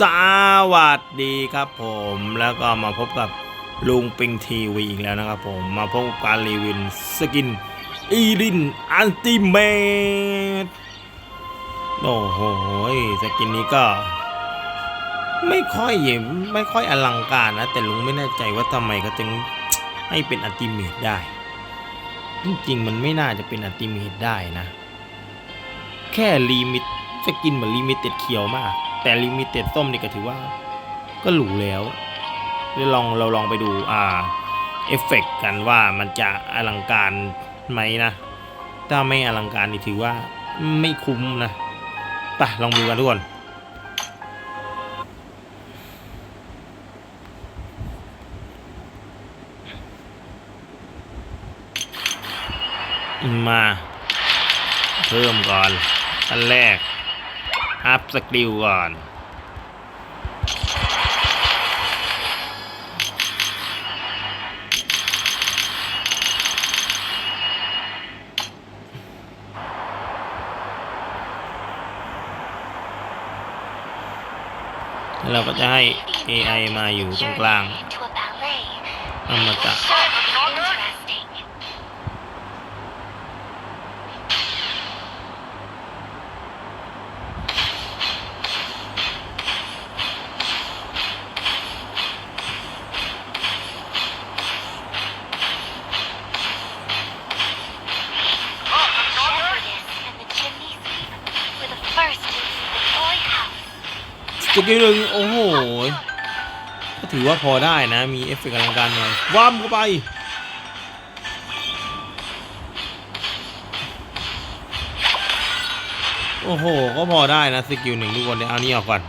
สวัสดีครับผมแล้วก็มาพบกับลุงปิงทีวีอีกแล้วนะครับผมมาพบกับการรีวิวสกินอีรินอันติเมตโอ้โหสกินนี้ก็ ไม่ค่อยเย็นไม่ค่อยอลังการนะ แต่ลุงไม่แน่ใจว่าทำไมเขาถึงให้เป็นอันติเมตได้ จริงๆ มันไม่น่าจะเป็นอันติเมตได้นะ แค่ลิมิตสกินเหมือนลิมิตเต็ดเขียวมาก แต่ลิมิเต็ดส้มนี่ก็ถือว่า ก็หรูแล้วเดี๋ยวลองเราลองไปดูอ่าเอฟเฟกต์กันว่ามันจะอลังการไหมนะ ถ้าไม่อลังการนี่ถือว่าไม่คุ้มนะไปลองดูกันทุกคนมา เพิ่มก่อนอันแรก อัพสกิลก่อน เราก็จะให้ AI มาอยู่ตรงกลางอมตะ สกิลหนึ่งโอ้โหก็ถือว่าพอได้นะ มีเอฟเฟกต์อลังการหน่อยว่ามเข้าไปโอ้โห ก็พอได้นะสกิลหนึ่งทุกคนเดี๋ยวเอานี่ออกก่อน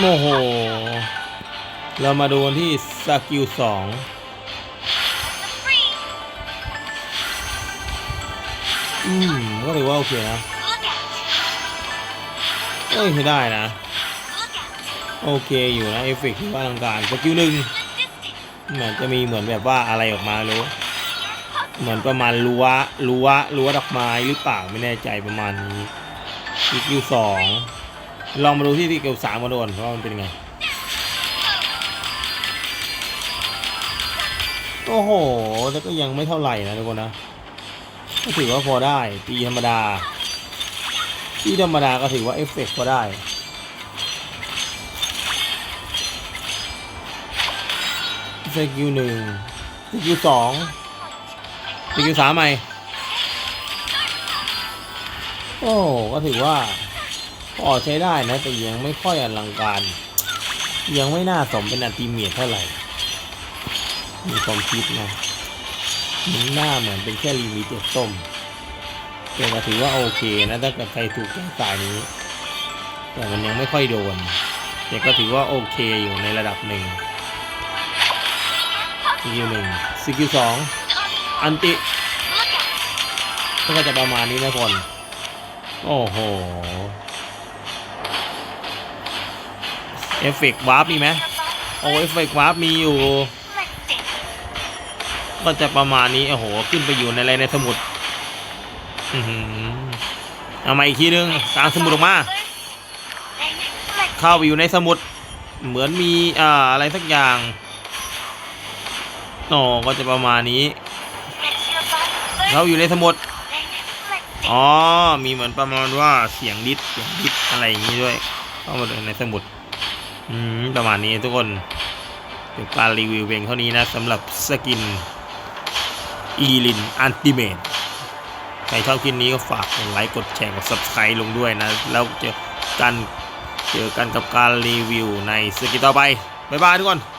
โอ้โห เรามาดูกันที่สกิลสองอืม ก็ถือว่าโอเคนะเอ้ยใช้ได้นะ โอเคอยู่นะ เอฟเฟกต์ที่ว่าอลังการสกิลหนึ่งเหมือนจะมีเหมือนแบบว่าอะไรออกมารู้เหมือนประมาณรั้วรั้วรั้วดอกไม้หรือเปล่าไม่แน่ใจประมาณนี้สกิลสอง ลองมาดูที่สกิลสามมาโดนว่ามันเป็นไง โอ้โห แต่ก็ยังไม่เท่าไหร่นะทุกคนนะก็ถือว่าพอได้ตีธรรมดาตีธรรมดาก็ถือว่าเอฟเฟกต์พอได้สกิลหนึ่งสกิลสองสกิลสามใหม่โอ้ก็ถือว่า พอใช้ได้นะแต่ยังไม่ค่อยอลังการ ยังไม่น่าสมเป็นอันติเมียเท่าไหร่ มีความคิดนะมันหน้าเหมือนเป็นแค่ลิมิเต็ดส้มแต่ก็ถือว่าโอเคนะถ้าเกิดใครถูกใจสายนี้ แต่มันยังไม่ค่อยโดน แต่ก็ถือว่าโอเคอยู่ในระดับหนึ่งสกิลหนึ่งสกิลสองอันติก็จะประมาณนี้นะคน โอ้โห เอฟเฟกต์วาร์ปมีไหมโอ้เอฟเฟกต์วาร์ปมีอยู่ ก็จะประมาณนี้ โอ้โห ขึ้นไปอยู่ในอะไรในสมุดอือหือเอามาอีกทีนึงกลางสมุดออกมา เข้าไปอยู่ในสมุด เหมือนมีอ่าอะไรสักอย่างโอ้ก็จะประมาณนี้เขาอยู่ในสมุด อ๋อ มีเหมือนประมาณว่าเสียงดิสเสียงดิสอะไรอย่างนี้ด้วย เข้ามาในสมุด อืมประมาณนี้ทุกคนเดี๋ยวการรีวิวเพียงเท่านี้นะสำหรับสกินอีลินอันติเมตใครชอบคลิปนี้ก็ฝากกดไลค์กดแชร์กด subscribe ลงด้วยนะ แล้วเจอกันเจอกันกับการรีวิวในสกินต่อไป บ๊ายบายทุกคน